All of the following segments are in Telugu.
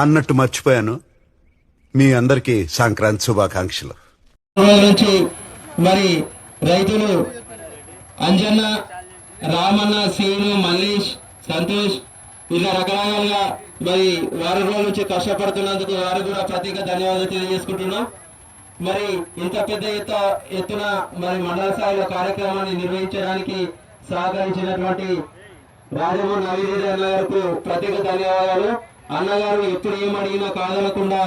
అన్నట్టు మర్చిపోయాను. మీ అందరికీ సంక్రాంతి శుభాకాంక్షలు. నుంచి మరి రైతులు అంజన్న రామన్న శ్రీను మల్లేష్ సంతోష్ ఇలా రకరకాలుగా మరి వారి రోజుల నుంచి కష్టపడుతున్నందుకు వారు కూడా ప్రత్యేక ధన్యవాదాలు తెలియజేసుకుంటున్నాం. మరి ఇంత పెద్ద ఎత్త ఎత్తున మరి మండల స్థాయిలో కార్యక్రమాన్ని నిర్వహించడానికి సహకరించినటువంటి రాజమోహన్ నవీరెడ్డి అన్న గారికి ప్రత్యేక ధన్యవాదాలు. అన్నగారు ఎప్పుడు ఏమడిగినా కాదనకుండా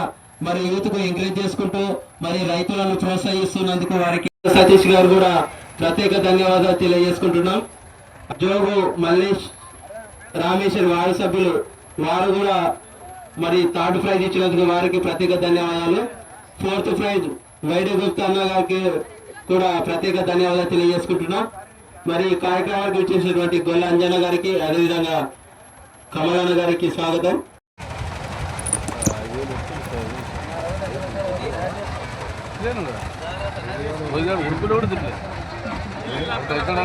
మరి యూత్కు ఎంకరేజ్ చేసుకుంటూ మరి రైతులను ప్రోత్సహిస్తున్నందుకు వారికి సతీష్ గారు కూడా ప్రత్యేక ధన్యవాదాలు తెలియజేసుకుంటున్నాం. జోగు మల్లేష్ రామేశ్వర్ వారి సభ్యులు వారు కూడా మరి థర్డ్ ప్రైజ్ ఇచ్చినందుకు వారికి ప్రత్యేక ధన్యవాదాలు. ఫోర్త్ ప్రైజ్ వైద్య గుప్తా అన్న గారికి కూడా ప్రత్యేక ధన్యవాదాలు తెలియజేసుకుంటున్నాం. మరి కార్యక్రమానికి వచ్చేసినటువంటి గొల్ల అంజన గారికి అదేవిధంగా కమలన్న గారికి స్వాగతం. ఉడుపులు కూడా తిప్పలేదు ఎక్కడ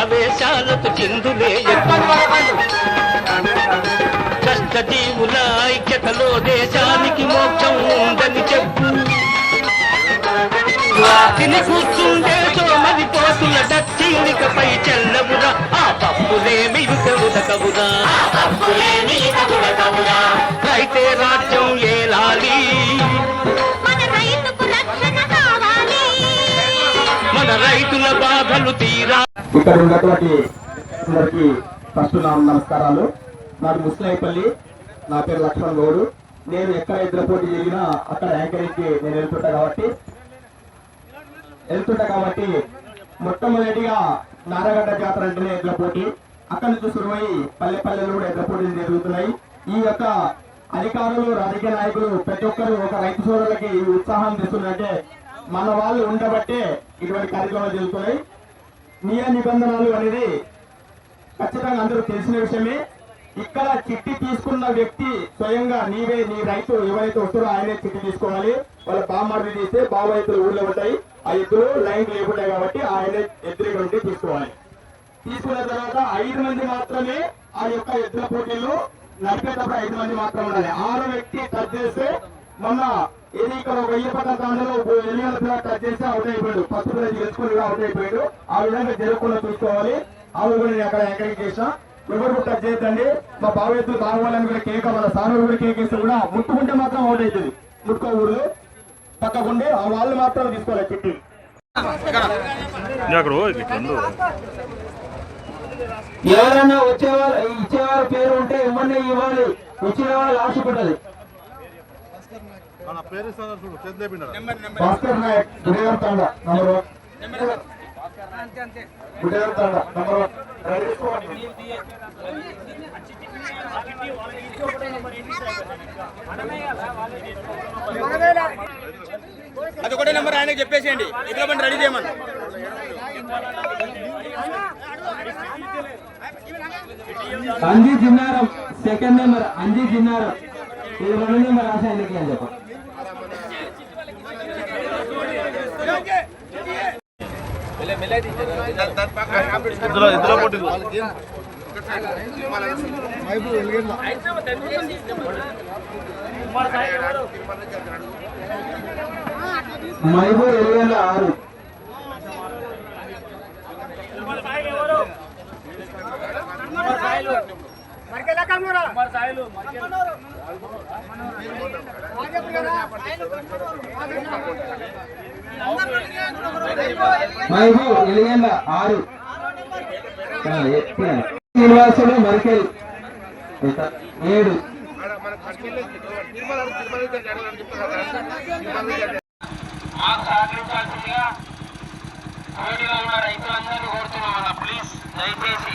చెందకు ఆవేశాలతో చిందులేయకు కష్టజీవుల ఐక్యతలో దేశానికి మోక్షం ఉందని చెప్పు. వాటిని కూర్చుండే సోమది పోతుల దక్షిణికపై చెల్లవురా. ఆ పప్పులేమి ఉదకవురా రైతే రాజ్యం ఏలాలి? మన రైతుల బాధలు తీరా. ఇక్కడ ఉన్నటువంటి అందరికీ ఫస్ట్ నా నమస్కారాలు. నాకు ముస్లాయిపల్లి నా పేరు లక్ష్మణ్ గౌడు. నేను ఎక్కడ ఇద్దరు పోటీ జరిగినా అక్కడ యాంకరింగ్కి నేను వెళ్తుంటా కాబట్టి. వెళ్తుంటా కాబట్టి మొట్టమొదటిగా నారగడ్డ జాతర అంటేనే ఎడ్ల పోటీ. అక్కడి నుంచి సురువై పల్లె పల్లెలు కూడా ఎడ్ల పోటీలు జరుగుతున్నాయి. ఈ యొక్క అధికారులు రాజకీయ నాయకులు ప్రతి ఒక్కరు ఒక రైతు సోదరులకి ఉత్సాహం తెస్తుందంటే మన వాళ్ళు ఉండబట్టే ఇటువంటి కార్యక్రమాలు జరుగుతున్నాయి. నియ నిబంధనలు అనేది ఖచ్చితంగా అందరూ తెలిసిన విషయమే. ఇక్కడ చిట్టి తీసుకున్న వ్యక్తి స్వయంగా నీవే నీ రైతు ఎవరైతే వస్తారో ఆయనే చిట్టి తీసుకోవాలి. వాళ్ళ బామ్మర్ది తీస్తే బావ ఎద్దులు ఊళ్ళో ఉంటాయి. ఆ ఎద్దులు లైన్ లేకుంటాయి కాబట్టి ఆయనే ఎద్దులు నుండి తీసుకోవాలి. తీసుకున్న తర్వాత ఐదు మంది మాత్రమే ఆ యొక్క ఎద్దుల పోటీలు నడిపేటప్పుడు ఐదు మంది మాత్రమే ఉండాలి. ఆరు వ్యక్తి కట్ చేస్తే మొన్న ఏది ఇక్కడ ఒక వెయ్యి పక్కన దాంట్లో ఎలియల పిల్ల టచ్ చేస్తే అవుట్ అయిపోయాడు. ఫస్ట్ ప్రైజ్ గెలుచుకుని అవుట్ అయిపోయాడు. ఆ విధంగా జరగకుండా చూసుకోవాలి. ఆ విధంగా నేను అక్కడ ఎంకరేజ్ చేసిన. ఎవరు కూడా చేయొద్దండి. మా బావ ఎద్దులు బాగోవాలని కూడా కేక మన సాను కూడా కేక్ ఇస్తే కూడా ముట్టుకుంటే మాత్రం అవుట్ అవుతుంది ముట్టుకోకూడదు పక్కకుండి ఆ వాళ్ళు మాత్రం తీసుకోవాలి చిట్టి. ఎవరైనా వచ్చేవారు ఇచ్చేవారు పేరు ఉంటే ఇవ్వండి ఇవ్వాలి. ఇచ్చిన వాళ్ళు ఆశపడ్డది Bhaskar Nayak Gudigaru Thanda number one Gudigaru Thanda number one ready చేసుకోండి. అది ఒకటే నెంబర్ ఆయనకి చెప్పేసేయండి. ఇట్లా బండి రెడీ చేయమని. అంజీ జిన్నారం సెకండ్ నెంబర్ అంజీ జిన్నారం ఇది రెండు నెంబర్ రాసా ఎందుకు అని చెప్ప ఇద్దరు ఇద్దరు పోటీ మైబూ ఎలివేల ఆరు. మైబూ ఎలిగేళ్ళ ఆరు. ఆ, శ్రీనివాసులు మరికెల్. ఏడు. సహకరించాల్సిందిగా రైతులందరినీ కోరుతున్నాం అన్న ప్లీజ్ దయచేసి.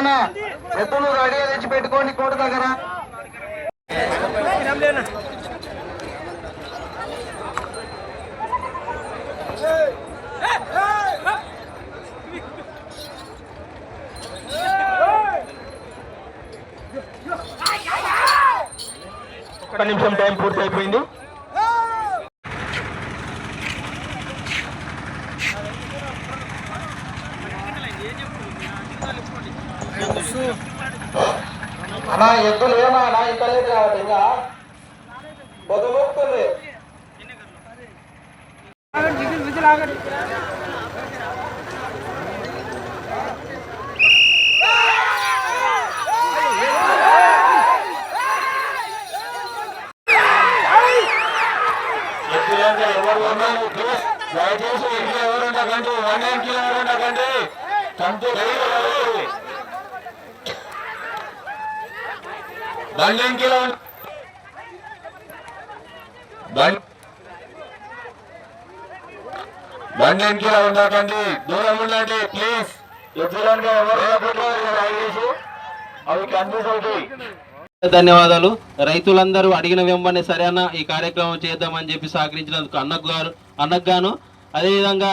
తెలంగాణ ఎద్దులు రెడీ తెచ్చి పెట్టుకోండి కోట దగ్గర. ఒక్క నిమిషం టైం పూర్తి అయిపోయింది అన్నా ఎద్దులు ఏమా నా ఇంత లేదు కాబట్టి ఇంకా పొద్దుమొక్కుతుంది ఎద్దులంటే ఎవరు ఉన్నారు ప్లీజ్ దయచేసి ఎడ్లు ఎవరు ఉండకండి వన్ నైన్ కిలో ఎవరు ఉండకండి తంతు బండి ఎన్ని ఉండకండి దూరం ఉండండి ప్లీజ్ ధన్యవాదాలు. రైతులందరూ అడిగిన వెంబడి సరైన ఈ కార్యక్రమం చేద్దామని చెప్పి సహకరించినందుకు అన్నకు గారు అన్నకు గాను. అదేవిధంగా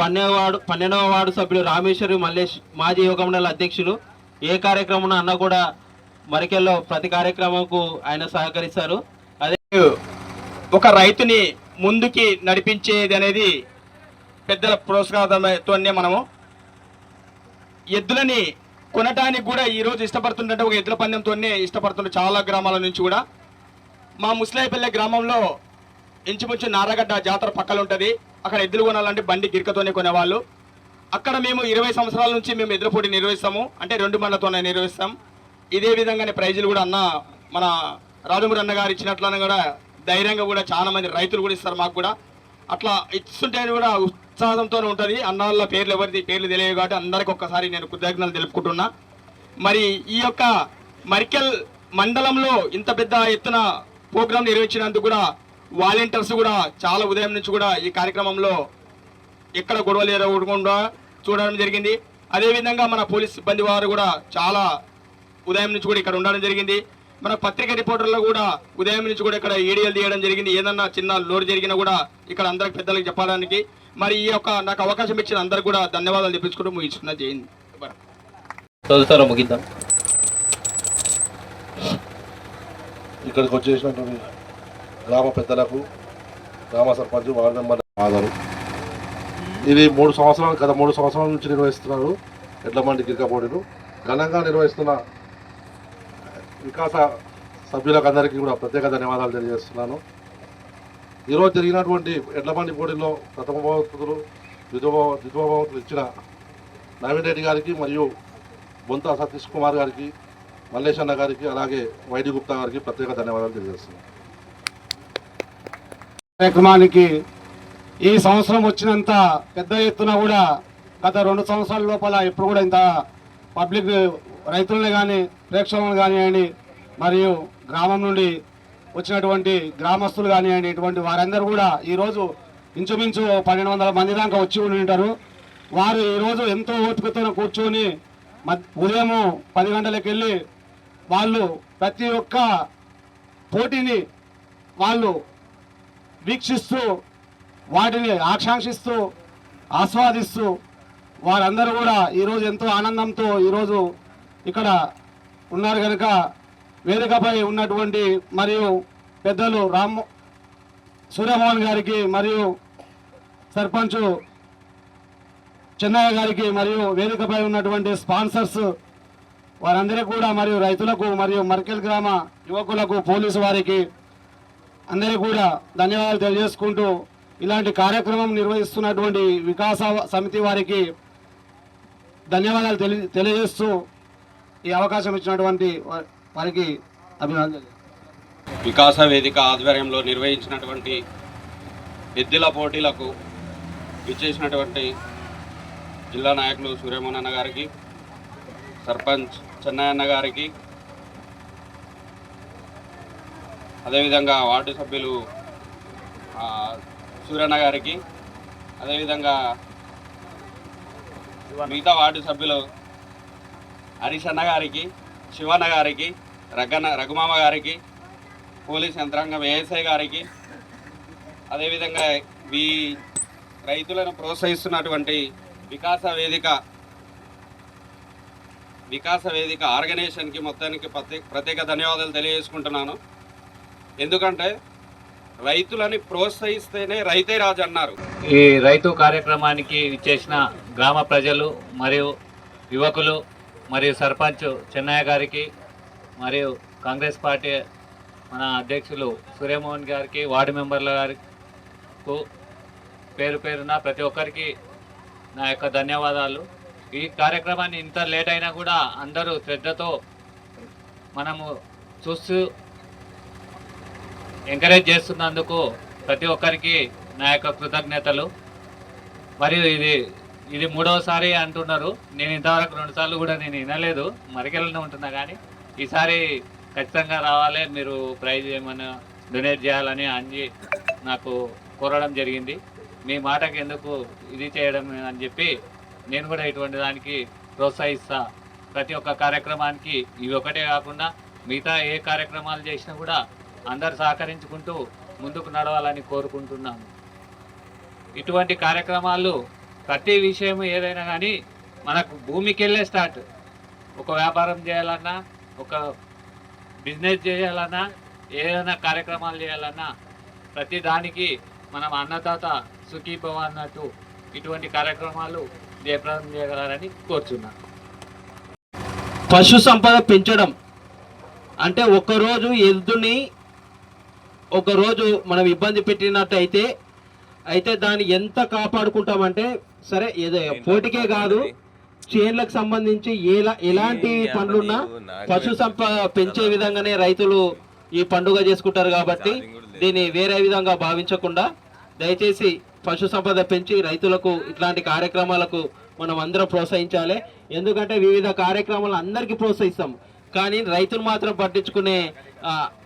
పన్నెండవ పన్నెండవ వార్డు సభ్యులు రామేశ్వరి మల్లేష్ మాజీ యువకమండల అధ్యక్షులు. ఏ కార్యక్రమం అన్న కూడా మరికెల్లో ప్రతి కార్యక్రమంకు ఆయన సహకరిస్తారు. అదే ఒక రైతుని ముందుకి నడిపించేది అనేది పెద్దల ప్రోత్సాహంతోనే మనము ఎద్దులని కొనటానికి కూడా ఈ రోజు ఇష్టపడుతుంటే ఒక ఎద్దుల పందెంతోనే ఇష్టపడుతుండే చాలా గ్రామాల నుంచి కూడా. మా ముసలాయిపల్లె గ్రామంలో ఇంచుమించు నారగడ్డ జాతర పక్కన ఉంటుంది. అక్కడ ఎద్దులు కొనాలంటే బండి గిరికతోనే కొనేవాళ్ళు. అక్కడ మేము ఇరవై సంవత్సరాల నుంచి మేము ఎద్దుల పోటీ నిర్వహిస్తాము. అంటే రెండు మండలతోనే నిర్వహిస్తాం. ఇదే విధంగానే ప్రైజులు కూడా అన్న మన రాజమూరి అన్న గారు ఇచ్చినట్లనే కూడా ధైర్యంగా కూడా చాలా మంది రైతులు కూడా ఇస్తారు మాకు కూడా. అట్లా ఇస్తుంటే కూడా ఉత్సాహంతో ఉంటుంది. అన్నాళ్ళ పేర్లు ఎవరిది పేర్లు తెలియవు కాబట్టి అందరికి ఒక్కసారి నేను కృతజ్ఞతలు తెలుపుకుంటున్నా. మరి ఈ యొక్క మరికెల్ మండలంలో ఇంత పెద్ద ఎత్తున ప్రోగ్రాం నిర్వహించినందుకు కూడా వాలంటీర్స్ కూడా చాలా ఉదయం నుంచి కూడా ఈ కార్యక్రమంలో ఎక్కడ గొడవలు ఎరగకుండా చూడడం జరిగింది. అదేవిధంగా మన పోలీస్ సిబ్బంది వారు కూడా చాలా ఉదయం నుంచి కూడా ఇక్కడ ఉండడం జరిగింది. మన పత్రిక రిపోర్టర్లు కూడా ఉదయం నుంచి కూడా ఇక్కడ ఏడిఎల్ తీయడం జరిగింది. ఏదన్నా చిన్న లోడ్ జరిగినా కూడా ఇక్కడ అందరికి పెద్దలకు చెప్పడానికి. మరి ఈ యొక్క నాకు అవకాశం ఇచ్చిన అందరికి కూడా ధన్యవాదాలు తెప్పించుకుంటూ ముగిస్తున్నా జయంతి తొలిసారి ముగిద్దాం. ఇక్కడికి వచ్చేసినటువంటి గ్రామ పెద్దలకు గ్రామ సర్పంచ్ వార్డు మెంబర్ ఆధారు ఇది మూడు సంవత్సరాలు గత మూడు సంవత్సరాల నుంచి నిర్వహిస్తున్నారు. ఎడ్ల మండి గిరిక పోటీలు ఘనంగా నిర్వహిస్తున్న వికాస సభ్యులకు అందరికీ కూడా ప్రత్యేక ధన్యవాదాలు తెలియజేస్తున్నాను. ఈరోజు జరిగినటువంటి ఎడ్లబండి పోటీలో ప్రథమ బహుమతులు ద్వితీయ ద్వితీయ ఇచ్చిన నవీన్ రెడ్డి గారికి మరియు బొంత సతీష్ కుమార్ గారికి మల్లేశన్న గారికి అలాగే వైడి గుప్తా గారికి ప్రత్యేక ధన్యవాదాలు తెలియజేస్తున్నాను. కార్యక్రమానికి ఈ సంవత్సరం వచ్చినంత పెద్ద ఎత్తున కూడా గత రెండు సంవత్సరాల లోపల ఎప్పుడు కూడా ఇంత పబ్లిక్ రైతులను కానీ ప్రేక్షకులను కానివ్వండి మరియు గ్రామం నుండి వచ్చినటువంటి గ్రామస్తులు కానివ్వండి ఇటువంటి వారందరూ కూడా ఈరోజు ఇంచుమించు పన్నెండు వందల మంది దాకా వచ్చి ఉండి ఉంటారు. వారు ఈరోజు ఎంతో ఓపికతో కూర్చొని మద్ ఉదయం పది గంటలకు వెళ్ళి వాళ్ళు ప్రతి ఒక్క పోటీని వాళ్ళు వీక్షిస్తూ వాటిని ఆకాంక్షిస్తూ ఆస్వాదిస్తూ వారందరూ కూడా ఈరోజు ఎంతో ఆనందంతో ఈరోజు ఇక్కడ ఉన్నారు కనుక వేదికపై ఉన్నటువంటి మరియు పెద్దలు రామ్ సూర్యమోహన్ గారికి మరియు సర్పంచ్ చెన్నయ్య గారికి మరియు వేదికపై ఉన్నటువంటి స్పాన్సర్స్ వారందరికీ కూడా మరియు రైతులకు మరియు మర్కెల్ గ్రామ యువకులకు పోలీసు వారికి అందరికీ కూడా ధన్యవాదాలు తెలియజేసుకుంటూ ఇలాంటి కార్యక్రమం నిర్వహిస్తున్నటువంటి వికాస సమితి వారికి ధన్యవాదాలు తెలి తెలియజేస్తూ ఈ అవకాశం ఇచ్చినటువంటి వారికి అభినందనలు. వికాస వేదిక ఆధ్వర్యంలో నిర్వహించినటువంటి ఎద్దుల పోటీలకు ఇచ్చేసినటువంటి జిల్లా నాయకులు సూర్యమోహన్ అన్న గారికి సర్పంచ్ చెన్నయ్యన్న గారికి అదేవిధంగా వార్డు సభ్యులు సూర్యన్న గారికి అదేవిధంగా మిగతా వార్డు సభ్యులు హరీష్ అన్న గారికి శివన్న గారికి రఘన రఘుమామ గారికి పోలీస్ యంత్రాంగం ఏఎస్ఐ గారికి అదేవిధంగా ఈ రైతులను ప్రోత్సహిస్తున్నటువంటి వికాస వేదిక వికాస వేదిక ఆర్గనైజేషన్కి మొత్తానికి ప్రత్యేక ప్రత్యేక ధన్యవాదాలు తెలియజేసుకుంటున్నాను. ఎందుకంటే రైతులని ప్రోత్సహిస్తేనే రైతే రాజు అన్నారు. ఈ రైతు కార్యక్రమానికి ఇచ్చేసిన గ్రామ ప్రజలు మరియు యువకులు మరియు సర్పంచ్ చెన్నయ్య గారికి మరియు కాంగ్రెస్ పార్టీ మన అధ్యక్షులు సూర్యమోహన్ గారికి వార్డు మెంబర్ల గారికి పేరు పేరున ప్రతి ఒక్కరికి నా యొక్క ధన్యవాదాలు. ఈ కార్యక్రమాన్ని ఇంత లేట్ అయినా కూడా అందరూ శ్రద్ధతో మనము చూస్తూ ఎంకరేజ్ చేస్తున్నందుకు ప్రతి ఒక్కరికి నా యొక్క కృతజ్ఞతలు. మరియు ఇది ఇది మూడవసారి అంటున్నారు. నేను ఇంతవరకు రెండు సార్లు కూడా నేను వినలేదు. మరికెళ్ళనే ఉంటున్నా కానీ ఈసారి ఖచ్చితంగా రావాలి. మీరు ప్రైజ్ ఏమైనా డొనేట్ చేయాలని అంజి నాకు కోరడం జరిగింది. మీ మాటకి ఎందుకు ఇది చేయడం అని చెప్పి నేను కూడా ఇటువంటి దానికి ప్రోత్సహిస్తా. ప్రతి ఒక్క కార్యక్రమానికి ఇవి ఒకటే కాకుండా మిగతా ఏ కార్యక్రమాలు చేసినా కూడా అందరు సహకరించుకుంటూ ముందుకు నడవాలని కోరుకుంటున్నాను. ఇటువంటి కార్యక్రమాలు ప్రతి విషయం ఏదైనా కానీ మనకు భూమికి వెళ్ళే స్టార్ట్ ఒక వ్యాపారం చేయాలన్నా ఒక బిజినెస్ చేయాలన్నా ఏదైనా కార్యక్రమాలు చేయాలన్నా ప్రతి దానికి మనం అన్నదాత సుఖీభవ అన్నట్టు ఇటువంటి కార్యక్రమాలు జయప్రదం చేయగలరని కోరుచున్నాను పశు సంపద పెంచడం అంటే ఒకరోజు ఎద్దుని ఒకరోజు మనం ఇబ్బంది పెట్టినట్టు అయితే అయితే దాన్ని ఎంత కాపాడుకుంటామంటే సరే ఏదో పోటీకే కాదు చేన్లకు సంబంధించి ఎలా ఎలాంటి పనులున్నా పశు సంపద పెంచే విధంగానే రైతులు ఈ పండుగ చేసుకుంటారు కాబట్టి దీన్ని వేరే విధంగా భావించకుండా దయచేసి పశు సంపద పెంచి రైతులకు ఇట్లాంటి కార్యక్రమాలకు మనం అందరం ప్రోత్సహించాలి. ఎందుకంటే వివిధ కార్యక్రమాలు అందరికీ ప్రోత్సహిస్తాం. కానీ రైతులు మాత్రం పట్టించుకునే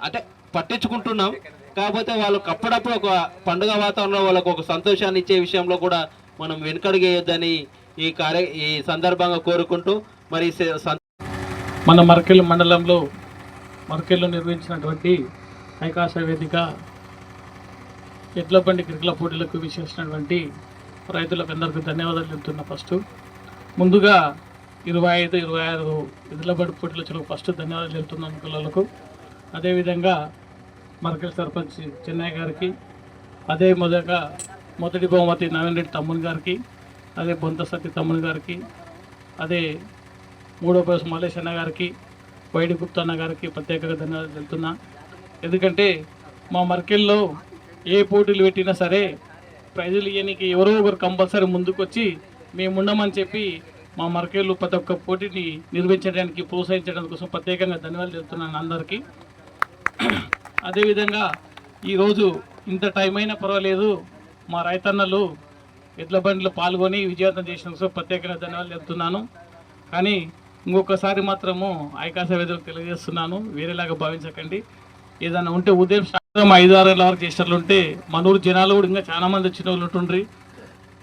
అంటే పట్టించుకుంటున్నాం. కాకపోతే వాళ్ళకు అప్పుడప్పుడు ఒక పండుగ వాతావరణంలో వాళ్ళకు ఒక సంతోషాన్ని ఇచ్చే విషయంలో కూడా మనం వెనుకడిగేయొద్దని ఈ కార్య ఈ సందర్భంగా కోరుకుంటూ మరి మన మరకెల్ మండలంలో మరకెల్లో నిర్వహించినటువంటి ఐకాశ వేదిక ఎడ్ల బండి క్రికెట్ల పోటీలకు విశేషించినటువంటి రైతులకు అందరికీ ధన్యవాదాలు చెప్తున్నా ఫస్ట్. ముందుగా ఇరవై ఐదు ఇరవై ఆరు ఎడ్ల బండి పోటీలు వచ్చిన ఫస్ట్ ధన్యవాదాలు చెప్తున్నాను పిల్లలకు. అదేవిధంగా మరకెల్ సర్పంచ్ చెన్నై గారికి అదే మొదట మొదటి బహుమతి నవీన్ రెడ్డి తమ్ముని గారికి అదే బొంత సత్య తమ్ముని గారికి అదే మూడో ప్లేస్ మల్లేష్ అన్న గారికి వైడి గుప్తా అన్న గారికి ప్రత్యేకంగా ధన్యవాదాలు తెలుతున్నా ఎందుకంటే మా మర్కెల్లో ఏ పోటీలు పెట్టినా సరే ప్రైజులు ఇవ్వడానికి ఎవరో ఒకరు కంపల్సరీ ముందుకొచ్చి మేము చెప్పి మా మర్కెళ్ళు ప్రతి ఒక్క పోటీని నిర్వహించడానికి ప్రోత్సహించడం కోసం ప్రత్యేకంగా ధన్యవాదాలు తెలుపుతున్నాను అందరికీ. అదేవిధంగా ఈరోజు ఇంత టైం అయినా పర్వాలేదు. మా రైతన్నలు ఎడ్ల బండిలో పాల్గొని విజయవంతం చేసినందుకు ప్రత్యేకంగా ధన్యవాదాలు చెప్తున్నాను. కానీ ఇంకొకసారి మాత్రము ఐకాస వేదికకు తెలియజేస్తున్నాను. వేరేలాగా భావించకండి. ఏదైనా ఉంటే ఉదయం సాయంత్రం ఐదు ఆరు వరకు వరకు చేసినట్లుంటే మన ఊరు జనాలు కూడా ఇంకా చాలామంది వచ్చిన వాళ్ళు ఉంటుండ్రి.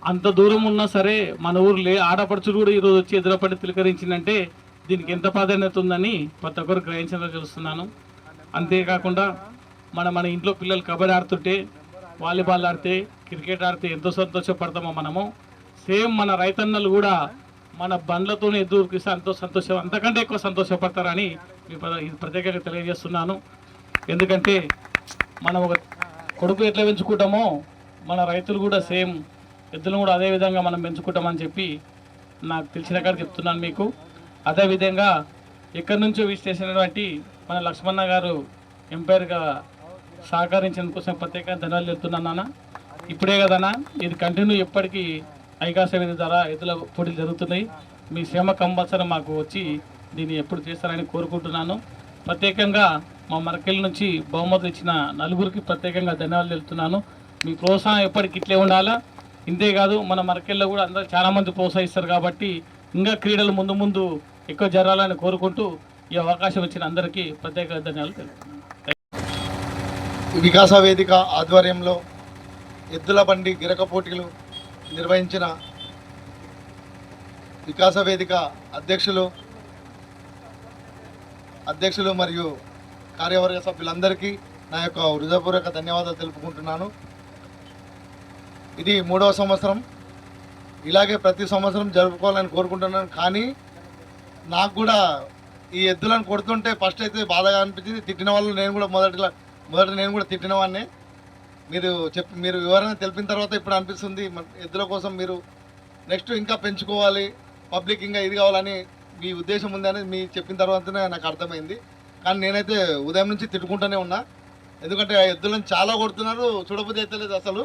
అంత దూరం ఉన్నా సరే మన ఊరు లే ఆడపడుచులు కూడా ఈరోజు వచ్చి ఎదురపడి తిలకరించిందంటే దీనికి ఎంత ప్రాధాన్యత ఉందని ప్రతి ఒక్కరు గ్రహించడం చూస్తున్నాను. అంతేకాకుండా మన మన ఇంట్లో పిల్లలు కబడ్డీ ఆడుతుంటే వాలీబాల్ ఆడితే క్రికెట్ ఆడితే ఎంతో సంతోషపడతామో మనము. సేమ్ మన రైతన్నలు కూడా మన బండ్లతో ఎదురుకిస్తే ఎంతో సంతోషం అంతకంటే ఎక్కువ సంతోషపడతారని మీ ప్ర- ఇది ప్రత్యేకంగా తెలియజేస్తున్నాను. ఎందుకంటే మనం ఒక కొడుకు ఎట్లా పెంచుకుంటామో మన రైతులు కూడా సేమ్ ఎద్దులను కూడా అదే విధంగా మనం పెంచుకుంటామని చెప్పి నాకు తెలిసిన కాడ చెప్తున్నాను మీకు. అదేవిధంగా ఎక్కడి నుంచో విశ్లేషించినటువంటి మన లక్ష్మణ గారు ఎంపైర్గా సహకరించినందుకోసం ప్రత్యేకంగా ధన్యవాదాలు చెప్తున్నాను నాన్న. ఇప్పుడే కదనా ఇది కంటిన్యూ ఎప్పటికీ ఐకాస ద్వారా ఎదుల పోటీలు జరుగుతున్నాయి. మీ శ్రమ కంపల్సరీ మాకు వచ్చి దీన్ని ఎప్పుడు చేస్తారని కోరుకుంటున్నాను. ప్రత్యేకంగా మా మరకెళ్ళ నుంచి బహుమతులు ఇచ్చిన నలుగురికి ప్రత్యేకంగా ధన్యవాదాలు తెలుపుతున్నాను. మీ ప్రోత్సాహం ఎప్పటికి ఇట్లే ఉండాలా? ఇంతేకాదు మన మరకెళ్ళలో కూడా అందరూ చాలా మంది ప్రోత్సహిస్తారు కాబట్టి ఇంకా క్రీడలు ముందు ముందు ఎక్కువ జరగాలని కోరుకుంటూ ఈ అవకాశం ఇచ్చిన అందరికీ ప్రత్యేక ధన్యవాదాలు తెలుపుతున్నాను. వికాస వేదిక ఆధ్వర్యంలో ఎద్దుల బండి గిరక పోటీలు నిర్వహించిన వికాస వేదిక అధ్యక్షులు అధ్యక్షులు మరియు కార్యవర్గ సభ్యులందరికీ నా యొక్క హృదయపూర్వక ధన్యవాదాలు తెలుపుకుంటున్నాను. ఇది మూడవ సంవత్సరం. ఇలాగే ప్రతి సంవత్సరం జరుపుకోవాలని కోరుకుంటున్నాను. కానీ నాకు కూడా ఈ ఎద్దులను కొడుతుంటే ఫస్ట్ అయితే బాధగా అనిపించింది. తిట్టిన వాళ్ళు నేను కూడా మొదటిలా మొదట నేను కూడా తిట్టిన వాడిని. మీరు చెప్ మీరు వివరణ తెలిపిన తర్వాత ఇప్పుడు అనిపిస్తుంది ఎద్దుల కోసం మీరు నెక్స్ట్ ఇంకా పెంచుకోవాలి పబ్లిక్ ఇంకా ఇది కావాలని మీ ఉద్దేశం ఉంది అనేది మీ చెప్పిన తర్వాతనే నాకు అర్థమైంది. కానీ నేనైతే ఉదయం నుంచి తిట్టుకుంటూనే ఉన్నా. ఎందుకంటే ఆ ఎద్దులను చాలా కొడుతున్నారు చూడబుద్ధి అయితే లేదు అసలు.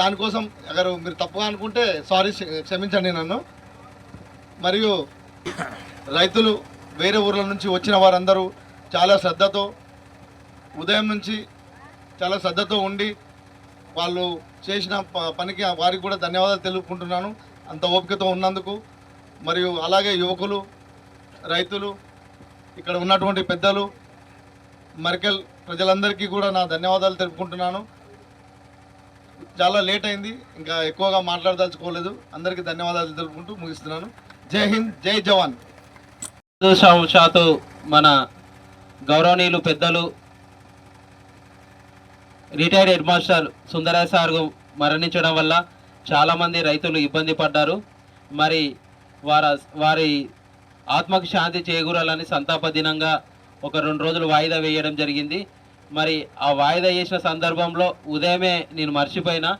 దానికోసం అగరు మీరు తప్పుగా అనుకుంటే సారీ క్షమించండి నన్ను. మరియు రైతులు వేరే ఊర్ల నుంచి వచ్చిన వారందరూ చాలా శ్రద్ధతో ఉదయం నుంచి చాలా శ్రద్ధతో ఉండి వాళ్ళు చేసిన ప- పనికి వారికి కూడా ధన్యవాదాలు తెలుపుకుంటున్నాను. అంత ఓపికతో ఉన్నందుకు. మరియు అలాగే యువకులు రైతులు ఇక్కడ ఉన్నటువంటి పెద్దలు మరికెల్ ప్రజలందరికీ కూడా నా ధన్యవాదాలు తెలుపుకుంటున్నాను. చాలా లేట్ అయింది ఇంకా ఎక్కువగా మాట్లాడదలుచుకోలేదు. అందరికీ ధన్యవాదాలు తెలుపుకుంటూ ముగిస్తున్నాను. జై హింద్ జై జవాన్. దురదృష్టవశాత్తు మన గౌరవనీయులు పెద్దలు retired head master Sundaraiah sir మరణించడం వల్ల చాలామంది రైతులు ఇబ్బంది పడ్డారు. మరి వారి వారి ఆత్మకు శాంతి చేకూరాలని సంతాప దినంగా ఒక రెండు రోజులు వాయిదా వేయడం జరిగింది. మరి ఆ వాయిదా చేసిన సందర్భంలో ఉదయమే నేను మర్చిపోయినా.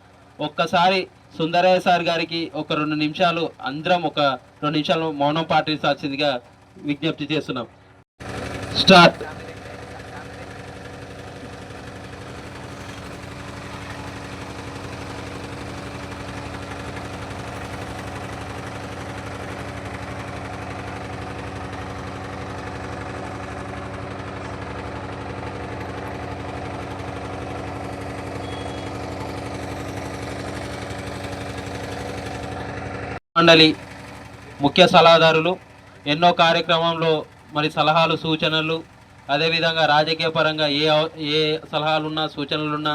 ఒక్కసారి సుందరయ్య సార్ గారికి ఒక రెండు నిమిషాలు అందరం ఒక రెండు నిమిషాలు మౌనం పాటించాల్సిందిగా విజ్ఞప్తి చేస్తున్నాం. స్టార్ట్. మండలి ముఖ్య సలహాదారులు. ఎన్నో కార్యక్రమంలో మరి సలహాలు సూచనలు అదేవిధంగా రాజకీయ పరంగా ఏ ఏ సలహాలున్నా సూచనలున్నా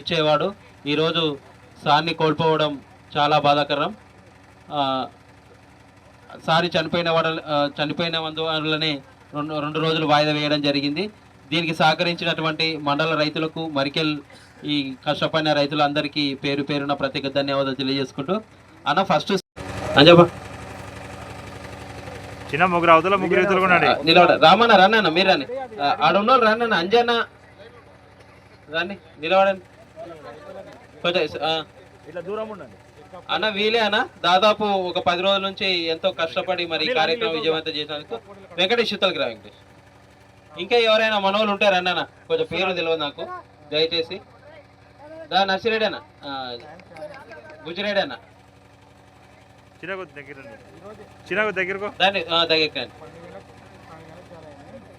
ఇచ్చేవాడు. ఈరోజు సార్ని కోల్పోవడం చాలా బాధాకరం. సారి చనిపోయిన వాడ చనిపోయిన వల్లనే రెండు రెండు రోజులు వాయిదా వేయడం జరిగింది. దీనికి సహకరించినటువంటి మండల రైతులకు మరికెల్ ఈ కష్టపడిన రైతులందరికీ పేరు పేరున ప్రత్యేక ధన్యవాదాలు తెలియజేసుకుంటూ. అన్న ఫస్ట్ అంజబ్బా చిన్న ముగ్గురు అవతల ముగ్గురు ఇతరులు కూడా ఆ, నిలబడ. రామన్న రన్న మీరు రాని. ఆ, ఆడ ఉన్నోళ్ళు రన్న అంజన్న. రండి నిలబడండి. కొంచెం ఇట్లా దూరం ఉండండి. అన్న వీలే అన్న. దాదాపు ఒక పది రోజుల నుంచి ఎంతో కష్టపడి మరి ఈ కార్యక్రమం విజయవంతం చేసినందుకు వెంకటేష్ శీతల్ గ్రా వెంకటేష్. ఇంకా ఎవరైనా మనోళ్ళు ఉంటారు అన్న? కొంచెం పేరు తెలియదు నాకు. దయచేసి. దా నర్సిరెడ్డి అన్న. గుజరెడ్డి అన్న. చిన్నగా దగ్గర చిన్నగా దగ్గరకు దాన్ని ఆ, దగ్గరికి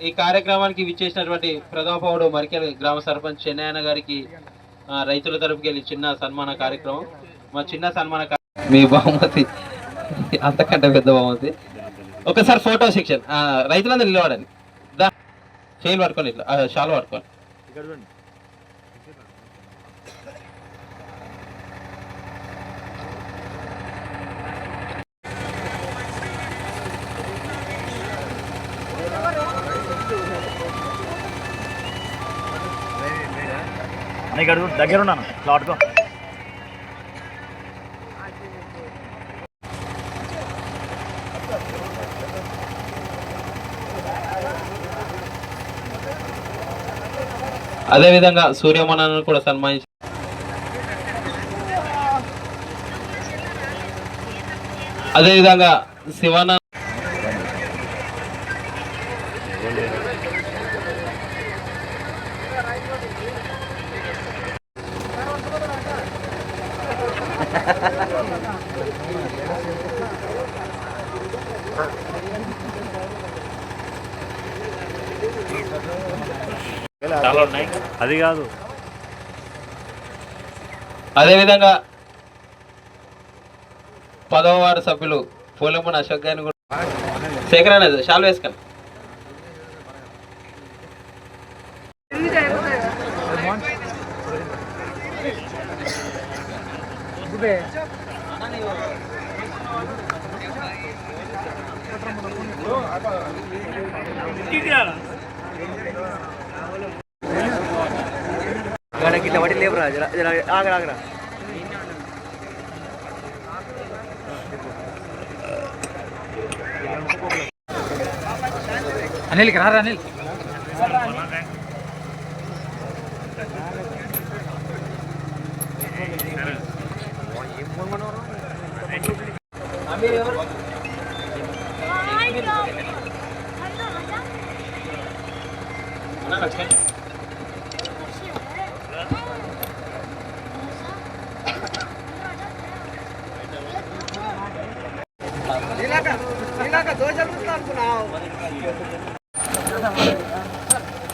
ఈ కార్యక్రమానికి విచ్చేసినటువంటి ప్రథమపౌడు మరికెల్ గ్రామ సర్పంచ్ చెన్నయ్యన్న గారికి రైతుల తరపుకి వెళ్ళి చిన్న సన్మాన కార్యక్రమం. మా చిన్న సన్మాన మీ బహుమతి అంతకంటే పెద్ద బహుమతి. ఒకసారి ఫోటో సెక్షన్ రైతులందరూ నిలబడండి. దా చేయిలు పట్టుకొని ఇట్లా షాల్ పట్టుకొని ఇక్కడ చూడండి అన్న ఇక్కడ దగ్గర ఉన్నాను లాట్కో అదేవిధంగా సూర్యమణను కూడా సన్మానించారు అదేవిధంగా శివన చాలా ఉన్నాయి అది కాదు. అదేవిధంగా పదవ వార్డు సభ్యులు పూలమ్మన అశోక్ గారిని కూడా శేఖర్ షాల్ వేసుకొని ఇట్లా పట్టి లేపురా ఆగరా ఆగరా. అనిల్ రారా అనిల్? అమీర్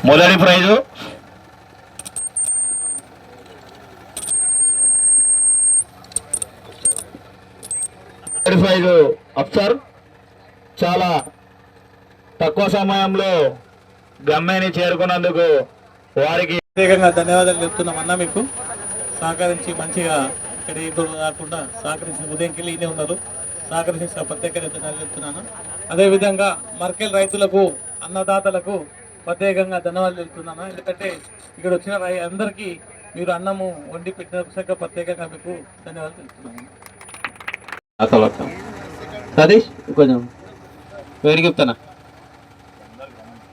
మొదటి ప్రైజు. మొదటి ప్రైజు అఫ్సర్. చాలా తక్కువ సమయంలో గమ్యాన్ని చేరుకున్నందుకు వారికి ప్రత్యేకంగా ధన్యవాదాలు చెప్తున్నాం అన్న మీకు. సహకరించి మంచిగా ఇక్కడ ఇప్పుడు కాకుండా సహకరించిన ఉదయంకి వెళ్ళి ఉన్నారు. సహకరించిన ప్రత్యేక ధన్యవాదాలు చెప్తున్నాను అదేవిధంగా మర్కెల్ రైతులకు అన్నదాతలకు ప్రత్యేకంగా ధన్యవాదాలు చెప్తున్నాను ఎందుకంటే ఇక్కడ వచ్చిన రై అందరికీ మీరు అన్నము వండి పెట్టిన ప్రత్యేకంగా మీకు ధన్యవాదాలు చెప్తున్నాను సతీష్ కొంచెం వేరు చెప్తానా?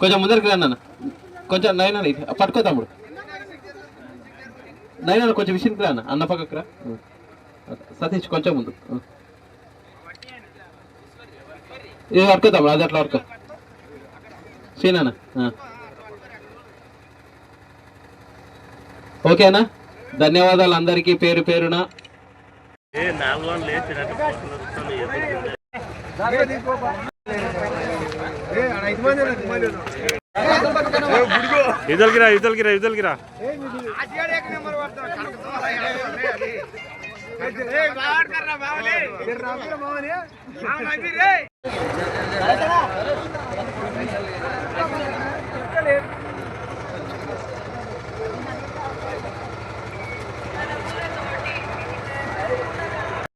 కొంచెం ముందరికి రా నాన్న కొంచెం నైనా పట్టుకో తమ్ముడు. నైనా కొంచెం విషయానికి రా అన్న. అన్న పక్కకు రా. సతీష్ కొంచెం ముందు. ఇది పట్టుకో తమ్ముడు అది అట్లా పట్టుకో సీనా ఓకేనా ధన్యవాదాలు అందరికీ పేరు పేరున. ఇదలికి రా ఇదలికి రా ఇదలికి రా రే